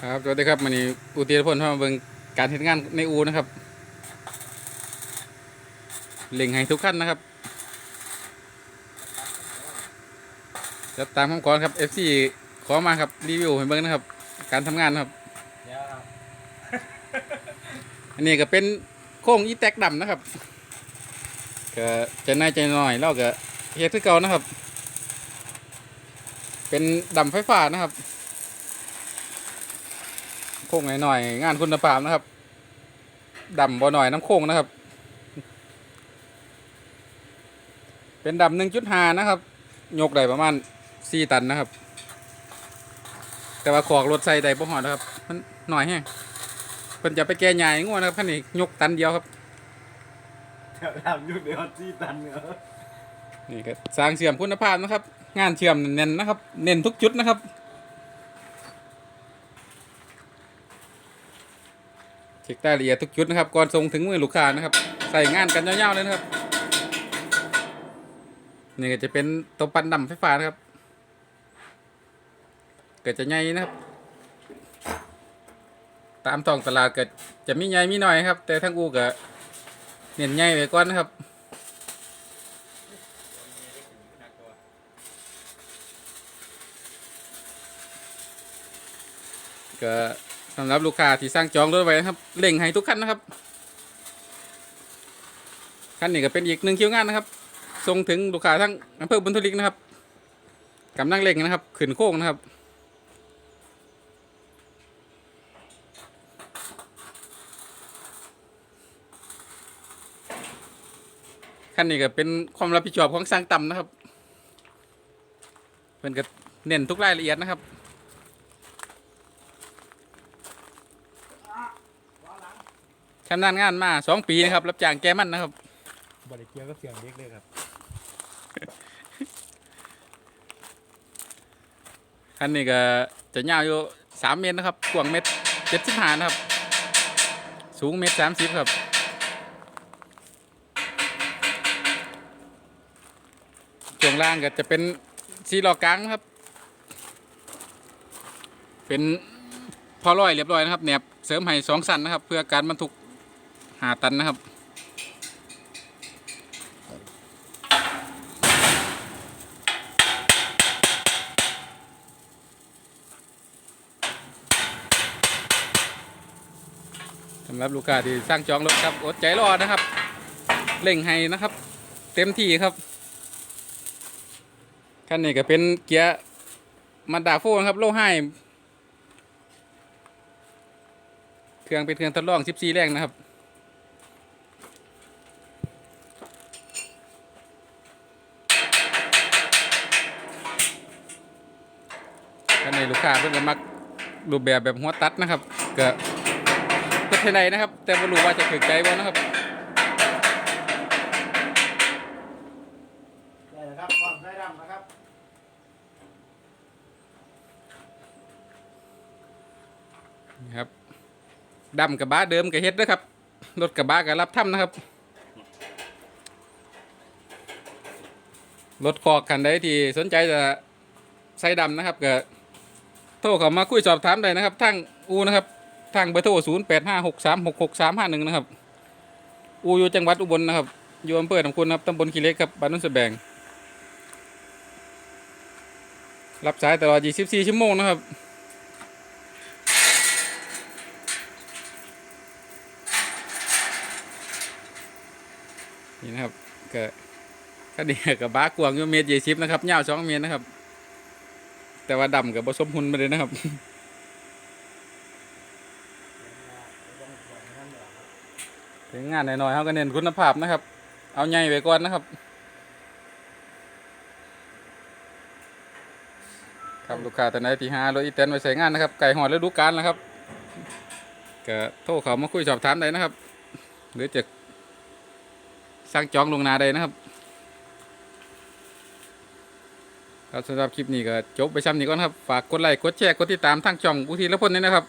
ครับสวัสดีครับมันนี้อุติรพลพามาเบิ่งการเฮ็ดงานในอูนะครับเล็งให้ทุกขั้นนะครับจะตามคำขอครับ FC ขอมาครับรีวิวให้เบิ่งนะครับ การทำงานนะครับเดี๋ยวครับ อันนี้ก็เป็นโค้งอีแตกดำนะครับก็ใจนายใจหน่อยเราก็เฮ็ดคือเก่านะครับ เป็นดำไฟฟ้านะครับโค้งหน่อยๆงานคุณภาพนะครับดำบ่หน่อยน้ำโค้งนะครับ เป็นดำหนึ่งจุดห้านะครับ ยกได้ประมาณสี่ตันนะครับ แต่ว่าขอกรถใส่ได้บ่หอดนะครับ มันหน่อยแฮงเพิ่นจะไปแก้ใหญ่ง่วนะครับคันนี้ยกตันเดียวครับเดี๋ยวทำยุดเดียวที่ตันเหรอนี่ก็สร้างเชื่อมคุณภาพนะครับ งานเชื่อมเน้นนะครับ เน้นทุกจุดนะครับ เช็ครายละเอียดทุกจุดนะครับก่อนส่งถึงมือลูกค้านะครับ ใส่งานกันยาวๆเลยนะครับ นี่ก็จะเป็นตัวปั่นดำไฟฟ้านะครับเกิดจะใหญ่นะครับ ตามท้องตลาดก็จะมีใหญ่มีน้อยครับ แต่ทั้งอูก็เน้นใหญ่ไว้ก่อนนะครับก็ สำหรับลูกค้าที่สร้างจองรถไว้นะครับเล่งให้ทุกคันนะครับคันนี้ก็เป็นอีกหนึ่งคิวงานนะครับส่งถึงลูกค้าทั้งอำเภอบุญทลิกนะครับกำลังเล่งนะครับขึ้นโค้งนะครับคันนี้ก็เป็นความรับผิดชอบของสร้างต่ำนะครับเป็นก็เน้นทุกรายละเอียดนะครับ ชำนาญงานมาสองปีนะครับ รับจ้างแก้มันนะครับบริเกียวก็เสียงเล็กเลยครับคันนี้ก็จะยาวอยู่สามเมตรนะครับกว้างเมตรเจ็ดสิบห้านะครับ สูงเมตรสามสิบครับช่วงล่างก็จะเป็นซีล้อกลางนะครับ เป็นพอร้อยเรียบร้อยนะครับแหนบเสริมให้สองสันนะครับ เพื่อการบรรทุก หาตันนะครับ สำหรับลูกค้าที่สร้างจองรถครับอดใจรอนะครับเร่งให้นะครับ เต็มที่ครับคันนี้ก็เป็นเกียร์มาดาโฟนครับ โลไฮเครื่องเป็นเครื่องทดลอง 14 แรงนะครับ คันนี้ ลูกค้าเพิ่นก็มักรูปแบบแบบหัวตัดนะครับก็เฮ็ดให้ได้นะครับ แต่บ่รู้ว่าจะถึกใจบ่นะครับได้แล้วครับความได้ดำนะครับนี่ครับดำกับบะเดิมกับเฮ็ดนะครับรถกับบะกับรับทำนะครับรถคอกคันใดที่สนใจจะใส่ดำนะครับก็ โทรเข้ามาคุยสอบถามได้นะครับทางอูนะครับทางเบอร์โทร0 8 5 6 3 6 6 3 5 1นะครับอูอยู่จังหวัดอุบลนะครับอยู่อำเภอหนองคุณครับตำบลขี้เล็กครับบ้านนุ่นสะแบงรับสายตลอด 24 ชั่วโมงนะครับ นี่นะครับก็ก็ดีกับบ้ากวางอยู่เมตรยี่สิบนะครับยาวสองเมตรนะครับ แต่ว่าดำกับผสมหุ่นไปเลยนะครับ ถึงงานหน่อยๆเขาก็เน้นคุณภาพนะครับ เอาใหญ่ไปก่อนนะครับ ครับลูกค้าท่านที่หารถอีแตนไว้ใช้งานนะครับ ไก่หอดฤดูกาลนะครับก็โทรเขามาคุยสอบถามได้นะครับ หรือจะสั่งจองลงนาได้นะครับ ครับสำหรับคลิปนี้ก็จบไปช้ำนี้ก่อนครับ ฝากกดไลค์ กดแชร์ กดติดตามทั้งช่องอุทีละพลด้วยนะครับ